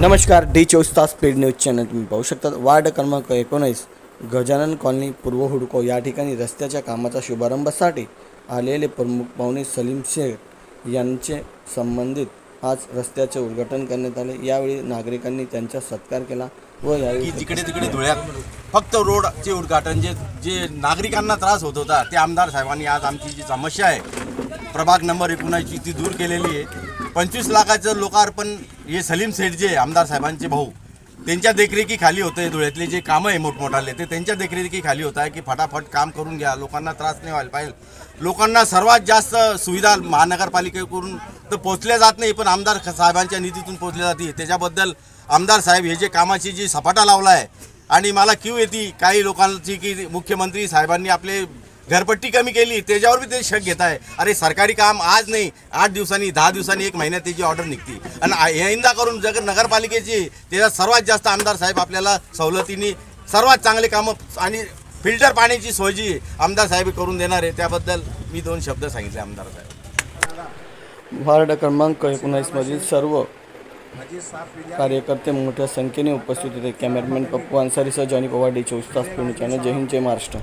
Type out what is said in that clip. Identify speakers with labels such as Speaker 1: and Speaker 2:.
Speaker 1: नमस्कार डी चोवीस तास पेड न्यूज चॅनल तुम्ही पाहू शकता. वार्ड क्रमांक एकोणीस गजानन कॉलनी पूर्व हुडको या ठिकाणी रस्त्याच्या कामाचा शुभारंभासाठी आलेले प्रमुख पाहुणे सलीम शेख यांचे संबंधित आज रस्त्याचे उद्घाटन करण्यात आले. यावेळी नागरिकांनी त्यांचा सत्कार केला व यावेळी
Speaker 2: की जिकडे तिकडे धुळ्यात फक्त रोडचे उद्घाटन जे जे नागरिकांना त्रास होत होता ते आमदार साहेबांनी आज आमची जी समस्या आहे प्रभाग नंबर एकोणऐंशी ती दूर केलेली आहे. पंचवीस लाखाचं लोकार्पण हे सलीम सेठ जे आमदार साहेबांचे भाऊ त्यांच्या देखरेखीखाली होतं धुळ्यातले जे कामं आहे मोठमोठाले ते त्यांच्या देखरेखीखाली होत आहे की फटाफट काम करून घ्या लोकांना त्रास नाही व्हायला पाहिजे. लोकांना सर्वात जास्त सुविधा महानगरपालिकेकडून तर पोचल्या जात नाही पण आमदार साहेबांच्या निधीतून पोचल्या जाते. त्याच्याबद्दल आमदार साहेब हे जे कामाची जी सपाटा लावला आहे आणि मला क्यू येते काही लोकांची की मुख्यमंत्री साहेबांनी आपले घरपट्टी कमी केली त्याच्यावर बी ते शक घेत आहे अरे सरकारी काम आज नाही आठ दिवसांनी दहा दिवसांनी एक महिन्यात त्याची ऑर्डर निघते. आणि यंदा करून जग नगरपालिकेची त्याच्यात सर्वात जास्त आमदार साहेब आपल्याला सवलतीने सर्वात चांगले कामं आणि फिल्टर पाण्याची सोय जी आमदार साहेब करून देणार आहे. त्याबद्दल मी दोन शब्द सांगितले आमदार साहेब.
Speaker 1: वार्ड क्रमांक एकोणीसमधील सर्व कार्यकर्ते मोठ्या संख्येने उपस्थित होते. कॅमेरामॅन पप्पू अन्सारीसह जॉनी पवार डी चोवीस तास पेड चॅनल जय हिंद जय महाराष्ट्र.